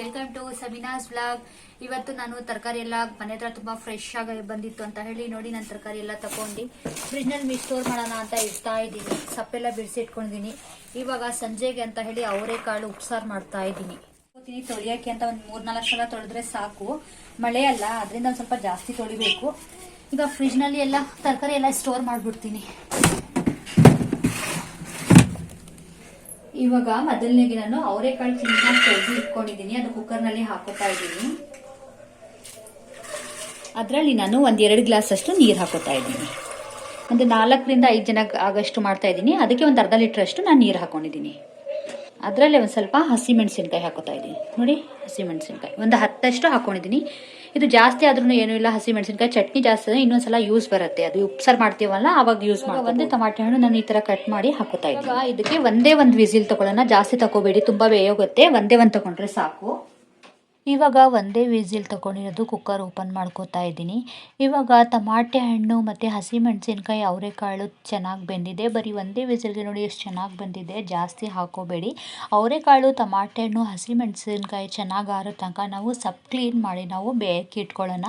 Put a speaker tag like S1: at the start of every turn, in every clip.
S1: Welcome to ಸಮಿನಾಸ್ blog ಇವತ್ತು ನಾನು ತರಕಾರಿ ಎಲ್ಲ ಮನೆ ಹತ್ರ ತುಂಬಾ ಫ್ರೆಶ್ ಆಗಿ ಬಂದಿತ್ತು ಅಂತ ಹೇಳಿ ನೋಡಿ, ನಾನು ತರಕಾರಿ ಎಲ್ಲ ತಗೊಂಡು ಫ್ರಿಜ್ನಲ್ಲಿ ಮಿ ಸ್ಟೋರ್ ಮಾಡೋಣ ಅಂತ ಇಡ್ತಾ ಇದ್ದೀನಿ. ಸಪ್ಪೆಲ್ಲ ಬಿಡಿಸಿ ಇಟ್ಕೊಂಡಿದೀನಿ ಇವಾಗ ಸಂಜೆಗೆ ಅಂತ ಹೇಳಿ ಅವರೆಕಾಳು ಉಪ್ಸಾರು ಮಾಡ್ತಾ ಇದ್ದೀನಿ. ಹೋಗ್ತೀನಿ ತೊಳಿಯೋಕೆ ಅಂತ ಒಂದು ಮೂರ್ನಾಲ್ಕು ಸಲ ತೊಳೆದ್ರೆ ಸಾಕು. ಮಳೆ ಅಲ್ಲ, ಅದರಿಂದ ಒಂದು ಸ್ವಲ್ಪ ಜಾಸ್ತಿ ತೊಳಿಬೇಕು. ಈಗ ಫ್ರಿಜ್ನಲ್ಲಿ ಎಲ್ಲ ತರಕಾರಿ ಎಲ್ಲ ಸ್ಟೋರ್ ಮಾಡಿಬಿಡ್ತೀನಿ. ಇವಾಗ ಮೊದಲನೇಗೆ ನಾನು ಅವರೆಕಾಳು ಚಿನ್ನ ತೊಳೆದು ಇಟ್ಕೊಂಡಿದ್ದೀನಿ. ಅದು ಕುಕ್ಕರ್ನಲ್ಲಿ ಹಾಕೋತಾ ಇದ್ದೀನಿ. ಅದರಲ್ಲಿ ನಾನು ಒಂದೆರಡು ಗ್ಲಾಸ್ ಅಷ್ಟು ನೀರು ಹಾಕೋತಾ ಇದ್ದೀನಿ. ಒಂದು ನಾಲ್ಕರಿಂದ ಐದು ಜನ ಆಗಷ್ಟು ಮಾಡ್ತಾ ಇದ್ದೀನಿ. ಅದಕ್ಕೆ ಒಂದು ಅರ್ಧ ಲೀಟ್ರ್ ಅಷ್ಟು ನಾನು ನೀರು ಹಾಕೊಂಡಿದ್ದೀನಿ. ಅದರಲ್ಲೇ ಒಂದು ಸ್ವಲ್ಪ ಹಸಿ ಮೆಣಸಿನ್ಕಾಯಿ ಹಾಕೋತಾ ಇದ್ದೀನಿ ನೋಡಿ ಹಸಿ ಮೆಣಸಿನ್ಕಾಯಿ. ಒಂದು ಹತ್ತಷ್ಟು ಹಾಕೊಂಡಿದ್ದೀನಿ ಇದು ಜಾಸ್ತಿ ಆದ್ರೂ ಏನೂ ಇಲ್ಲ ಹಸಿ ಮೆಣಸಿನ್ಕಾಯಿ. ಚಟ್ನಿ ಜಾಸ್ತಿ ಆದರೆ ಇನ್ನೊಂದ್ಸಲ ಯೂಸ್ ಬರುತ್ತೆ. ಅದು ಉಪ್ಸಾರು ಮಾಡ್ತೀವಲ್ಲ ಅವಾಗ ಯೂಸ್ ಮಾಡಿ ಒಂದೇ ಟಮಾಟೆ ಹಣ್ಣು ನಾನು ಈ ಥರ ಕಟ್ ಮಾಡಿ ಹಾಕೋತಾ ಇದ್ದೀನಿ. ಇದಕ್ಕೆ ಒಂದೇ ಒಂದು ವಿಸಿಲ್ ತೊಗೊಳ್ಳೋಣ. ಜಾಸ್ತಿ ತಗೋಬೇಡಿ ತುಂಬ ಬೇಯೋಗುತ್ತೆ. ಒಂದೇ ಒಂದು ತಗೊಂಡ್ರೆ ಸಾಕು. ಇವಾಗ ಒಂದೇ ವಿಸಿಲ್ ತಗೊಂಡಿರೋದು ಕುಕ್ಕರ್ ಓಪನ್ ಮಾಡ್ಕೋತಾ ಇದ್ದೀನಿ. ಇವಾಗ ಟಮಾಟೆ ಹಣ್ಣು ಮತ್ತು ಹಸಿಮೆಣಸಿನ್ಕಾಯಿ ಅವರೆಕಾಳು ಚೆನ್ನಾಗಿ ಬೆಂದಿದೆ. ಬರೀ ಒಂದೇ ವಿಸಿಲ್ಗೆ ನೋಡಿ ಎಷ್ಟು ಚೆನ್ನಾಗಿ ಬಂದಿದೆ. ಜಾಸ್ತಿ ಹಾಕೋಬೇಡಿ. ಅವರೆಕಾಳು ಟಮಾಟೆ ಹಣ್ಣು ಹಸಿಮೆಣಸಿನ್ಕಾಯಿ ಚೆನ್ನಾಗಿ ಆರೋ ತನಕ ನಾವು ಸಪ್ ಕ್ಲೀನ್ ಮಾಡಿ ನಾವು ಬೇಯಕ್ಕೆ ಇಟ್ಕೊಳ್ಳೋಣ.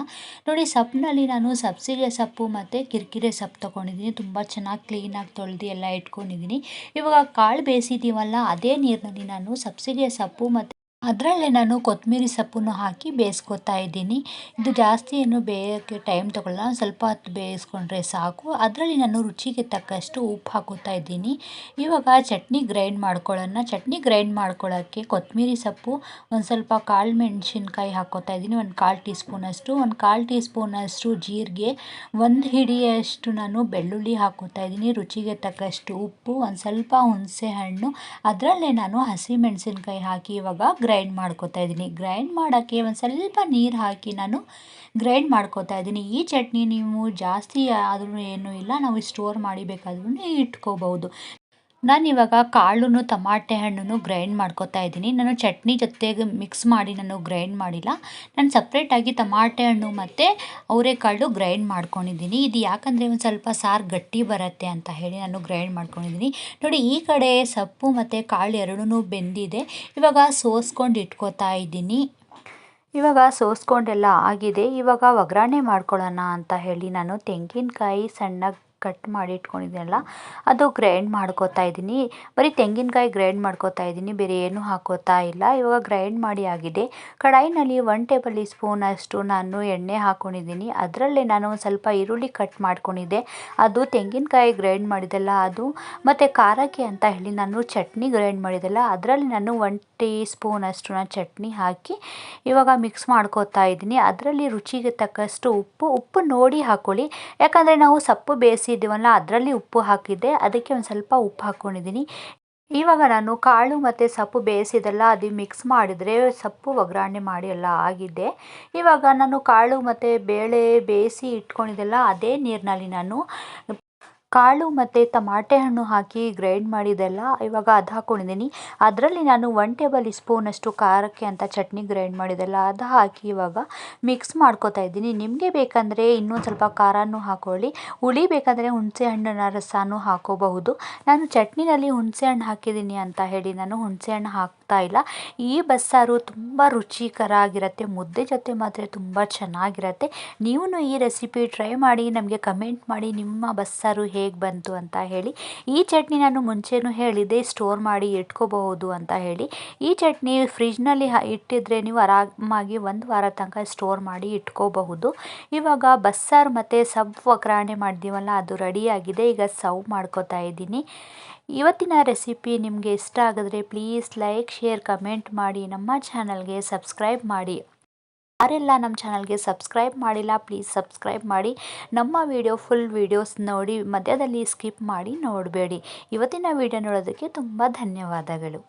S1: ನೋಡಿ ಸಪ್ನಲ್ಲಿ ನಾನು ಸಬ್ಸಿಗೆ ಸೊಪ್ಪು ಮತ್ತು ಕಿರಿಕಿರೆ ಸೊಪ್ಪು ತೊಗೊಂಡಿದ್ದೀನಿ. ತುಂಬ ಚೆನ್ನಾಗಿ ಕ್ಲೀನಾಗಿ ತೊಳೆದು ಎಲ್ಲ ಇಟ್ಕೊಂಡಿದ್ದೀನಿ. ಇವಾಗ ಕಾಳು ಬೇಯಿಸಿದ್ದೀವಲ್ಲ, ಅದೇ ನೀರಿನಲ್ಲಿ ನಾನು ಸಬ್ಸಿಗೆ ಸೊಪ್ಪು ಮತ್ತು ಅದರಲ್ಲೇ ನಾನು ಕೊತ್ತಂಬರಿ ಸೊಪ್ಪನ್ನು ಹಾಕಿ ಬೇಯಿಸ್ಕೊತಾ ಇದ್ದೀನಿ. ಇದು ಜಾಸ್ತಿ ಏನು ಬೇಯೋಕ್ಕೆ ಟೈಮ್ ತಗೊಳ್ಳಲ್ಲ. ಸ್ವಲ್ಪ ಹೊತ್ತು ಬೇಯಿಸ್ಕೊಂಡ್ರೆ ಸಾಕು. ಅದರಲ್ಲಿ ನಾನು ರುಚಿಗೆ ತಕ್ಕಷ್ಟು ಉಪ್ಪು ಹಾಕೋತಾ ಇದ್ದೀನಿ. ಇವಾಗ ಚಟ್ನಿ ಗ್ರೈಂಡ್ ಮಾಡ್ಕೊಳ್ಳೋಣ. ಚಟ್ನಿ ಗ್ರೈಂಡ್ ಮಾಡ್ಕೊಳ್ಳೋಕ್ಕೆ ಕೊತ್ತಂಬರಿ ಸೊಪ್ಪು ಒಂದು ಸ್ವಲ್ಪ ಕಾಳು ಮೆಣಸಿನ್ಕಾಯಿ ಹಾಕೋತಾ ಇದ್ದೀನಿ. ಒಂದು ಕಾಲು ಟೀ ಸ್ಪೂನಷ್ಟು ಒಂದು ಕಾಲು ಟೀ ಸ್ಪೂನಷ್ಟು ಜೀರಿಗೆ. ಒಂದು ಹಿಡಿಯಷ್ಟು ನಾನು ಬೆಳ್ಳುಳ್ಳಿ ಹಾಕೋತಾ ಇದ್ದೀನಿ. ರುಚಿಗೆ ತಕ್ಕಷ್ಟು ಉಪ್ಪು, ಒಂದು ಸ್ವಲ್ಪ ಹುಣಸೆ ಹಣ್ಣು ಅದರಲ್ಲೇ ನಾನು ಹಸಿ ಮೆಣಸಿನ್ಕಾಯಿ ಹಾಕಿ ಇವಾಗ ಗ್ರೈಂಡ್ ಮಾಡ್ಕೋತಾ ಇದ್ದೀನಿ. ಗ್ರೈಂಡ್ ಮಾಡೋಕ್ಕೆ ಒಂದು ಸ್ವಲ್ಪ ನೀರು ಹಾಕಿ ನಾನು ಗ್ರೈಂಡ್ ಮಾಡ್ಕೋತಾ ಇದ್ದೀನಿ. ಈ ಚಟ್ನಿ ನೀವು ಜಾಸ್ತಿ ಆದ್ರೂ ಏನೂ ಇಲ್ಲ. ನಾವು ಸ್ಟೋರ್ ಮಾಡಿ ಬೇಕಾದ್ರೂ ಇಟ್ಕೋಬಹುದು. ನಾನಿವಾಗ ಕಾಳು ತಮಾಟೆ ಹಣ್ಣನ್ನು ಗ್ರೈಂಡ್ ಮಾಡ್ಕೋತಾ ಇದ್ದೀನಿ. ನಾನು ಚಟ್ನಿ ಜೊತೆಗೆ ಮಿಕ್ಸ್ ಮಾಡಿ ನಾನು ಗ್ರೈಂಡ್ ಮಾಡಿಲ್ಲ. ನಾನು ಸಪ್ರೇಟಾಗಿ ತಮಾಟೆ ಹಣ್ಣು ಮತ್ತು ಅವರೆಕಾಳು ಗ್ರೈಂಡ್ ಮಾಡ್ಕೊಂಡಿದ್ದೀನಿ. ಇದು ಯಾಕಂದರೆ ಒಂದು ಸ್ವಲ್ಪ ಸಾರು ಗಟ್ಟಿ ಬರುತ್ತೆ ಅಂತ ಹೇಳಿ ನಾನು ಗ್ರೈಂಡ್ ಮಾಡ್ಕೊಂಡಿದ್ದೀನಿ. ನೋಡಿ, ಈ ಕಡೆ ಸೊಪ್ಪು ಮತ್ತು ಕಾಳು ಎರಡೂ ಬೆಂದಿದೆ. ಇವಾಗ ಸೋಸ್ಕೊಂಡು ಇಟ್ಕೋತಾ ಇದ್ದೀನಿ. ಇವಾಗ ಸೋಸ್ಕೊಂಡೆಲ್ಲ ಆಗಿದೆ. ಇವಾಗ ಒಗ್ಗರಣೆ ಮಾಡ್ಕೊಳ್ಳೋಣ ಅಂತ ಹೇಳಿ ನಾನು ತೆಂಗಿನಕಾಯಿ ಸಣ್ಣಗೆ ಕಟ್ ಮಾಡಿ ಇಟ್ಕೊಂಡಿದ್ದೀನಲ್ಲ ಅದು ಗ್ರೈಂಡ್ ಮಾಡ್ಕೋತಾ ಇದ್ದೀನಿ. ಬರೀ ತೆಂಗಿನಕಾಯಿ ಗ್ರೈಂಡ್ ಮಾಡ್ಕೋತಾ ಇದ್ದೀನಿ, ಬೇರೆ ಏನೂ ಹಾಕೋತಾ ಇಲ್ಲ. ಇವಾಗ ಗ್ರೈಂಡ್ ಮಾಡಿ ಆಗಿದೆ. ಕಡಾಯಿನಲ್ಲಿ ಒನ್ ಟೇಬಲ್ ಸ್ಪೂನ್ ಅಷ್ಟು ನಾನು ಎಣ್ಣೆ ಹಾಕ್ಕೊಂಡಿದ್ದೀನಿ ಅದರಲ್ಲೇ ನಾನು ಒಂದು ಸ್ವಲ್ಪ ಈರುಳ್ಳಿ ಕಟ್ ಮಾಡ್ಕೊಂಡಿದ್ದೆ. ಅದು ತೆಂಗಿನಕಾಯಿ ಗ್ರೈಂಡ್ ಮಾಡಿದೆಲ್ಲ ಅದು, ಮತ್ತು ಖಾರಕ್ಕೆ ಅಂತ ಹೇಳಿ ನಾನು ಚಟ್ನಿ ಗ್ರೈಂಡ್ ಮಾಡಿದೆಲ್ಲ ಅದರಲ್ಲಿ ನಾನು ಒನ್ ಟೀ ಸ್ಪೂನ್ ಅಷ್ಟು ನಾನು ಚಟ್ನಿ ಹಾಕಿ ಇವಾಗ ಮಿಕ್ಸ್ ಮಾಡ್ಕೋತಾ ಇದ್ದೀನಿ. ಅದರಲ್ಲಿ ರುಚಿಗೆ ತಕ್ಕಷ್ಟು ಉಪ್ಪು ಉಪ್ಪು ನೋಡಿ ಹಾಕ್ಕೊಳ್ಳಿ ಯಾಕಂದರೆ ನಾವು ಸೊಪ್ಪು ಬೇಯಿಸಿ ಇದ್ದೀವಲ್ಲ ಅದರಲ್ಲಿ ಉಪ್ಪು ಹಾಕಿದ್ದೆ. ಅದಕ್ಕೆ ಒಂದು ಸ್ವಲ್ಪ ಉಪ್ಪು ಹಾಕ್ಕೊಂಡಿದ್ದೀನಿ ಇವಾಗ ನಾನು ಕಾಳು ಮತ್ತು ಸೊಪ್ಪು ಬೇಯಿಸಿದೆಲ್ಲ ಅದು ಮಿಕ್ಸ್ ಮಾಡಿದರೆ ಸೊಪ್ಪು ಒಗ್ಗರಣೆ ಮಾಡಿ ಎಲ್ಲ ಆಗಿದೆ. ಇವಾಗ ನಾನು ಕಾಳು ಮತ್ತು ಬೇಳೆ ಬೇಯಿಸಿ ಇಟ್ಕೊಂಡಿದ್ದೆಲ್ಲ ಅದೇ ನೀರಿನಲ್ಲಿ ನಾನು ಕಾಳು ಮತ್ತು ತಮಾಟೆ ಹಣ್ಣು ಹಾಕಿ ಗ್ರೈಂಡ್ ಮಾಡಿದ್ದೆಲ್ಲ ಇವಾಗ ಅದು ಹಾಕ್ಕೊಂಡಿದ್ದೀನಿ ಅದರಲ್ಲಿ ನಾನು ಒನ್ ಟೇಬಲ್ ಸ್ಪೂನಷ್ಟು ಖಾರಕ್ಕೆ ಅಂತ ಚಟ್ನಿ ಗ್ರೈಂಡ್ ಮಾಡಿದ್ದೆಲ್ಲ ಅದು ಹಾಕಿ ಇವಾಗ ಮಿಕ್ಸ್ ಮಾಡ್ಕೋತಾ ಇದ್ದೀನಿ. ನಿಮಗೆ ಬೇಕಂದರೆ ಇನ್ನೂ ಸ್ವಲ್ಪ ಖಾರನೂ ಹಾಕ್ಕೊಳ್ಳಿ ಹುಳಿ ಬೇಕಂದರೆ ಹುಣಸೆ ಹಣ್ಣಿನ ರಸನೂ ಹಾಕೋಬಹುದು. ನಾನು ಚಟ್ನಿನಲ್ಲಿ ಹುಣಸೆ ಹಣ್ಣು ಹಾಕಿದ್ದೀನಿ ಅಂತ ಹೇಳಿ ನಾನು ಹುಣಸೆ ಹಣ್ಣು ಹಾಕ್ತಾ ಇಲ್ಲ. ಈ ಬಸ್ಸಾರು ತುಂಬ ರುಚಿಕರ ಆಗಿರುತ್ತೆ ಮುದ್ದೆ ಜೊತೆ ಮಾತ್ರ ತುಂಬ ಚೆನ್ನಾಗಿರುತ್ತೆ. ನೀವು ಈ ರೆಸಿಪಿ ಟ್ರೈ ಮಾಡಿ, ನಮಗೆ ಕಮೆಂಟ್ ಮಾಡಿ ನಿಮ್ಮ ಬಸ್ಸಾರು ಹೇಗೆ ಹೇಗೆ ಬಂತು ಅಂತ ಹೇಳಿ, ಈ ಚಟ್ನಿ ನಾನು ಮುಂಚೆನೂ ಹೇಳಿದೆ ಸ್ಟೋರ್ ಮಾಡಿ ಇಟ್ಕೋಬಹುದು ಅಂತ ಹೇಳಿ. ಈ ಚಟ್ನಿ ಫ್ರಿಜ್ನಲ್ಲಿ ಇಟ್ಟಿದ್ರೆ ನೀವು ಆರಾಮಾಗಿ ಒಂದು ವಾರ ತನಕ ಸ್ಟೋರ್ ಮಾಡಿ ಇಟ್ಕೋಬಹುದು. ಇವಾಗ ಬಸ್ಸಾರು ಮತ್ತು ಸಬ್ ಒಗ್ಗರಣೆ ಮಾಡಿದೀವಲ್ಲ, ಅದು ರೆಡಿಯಾಗಿದೆ, ಈಗ ಸರ್ವ್ ಮಾಡ್ಕೋತಾ ಇದ್ದೀನಿ. ಇವತ್ತಿನ ರೆಸಿಪಿ ನಿಮಗೆ ಇಷ್ಟ ಆಗಿದ್ರೆ ಪ್ಲೀಸ್ ಲೈಕ್ ಶೇರ್ ಕಮೆಂಟ್ ಮಾಡಿ, ನಮ್ಮ ಚಾನಲ್ಗೆ ಸಬ್ಸ್ಕ್ರೈಬ್ ಮಾಡಿ. ಯಾರೆಲ್ಲ ನಮ್ಮ ಚಾನಲ್ಗೆ ಸಬ್ಸ್ಕ್ರೈಬ್ ಮಾಡಿಲ್ಲ, ಪ್ಲೀಸ್ ಸಬ್ಸ್ಕ್ರೈಬ್ ಮಾಡಿ. ನಮ್ಮ ವಿಡಿಯೋ, ಫುಲ್ ವೀಡಿಯೋಸ್ ನೋಡಿ, ಮಧ್ಯದಲ್ಲಿ ಸ್ಕಿಪ್ ಮಾಡಿ ನೋಡಬೇಡಿ. ಇವತ್ತಿನ ವಿಡಿಯೋ ನೋಡೋದಕ್ಕೆ ತುಂಬ ಧನ್ಯವಾದಗಳು.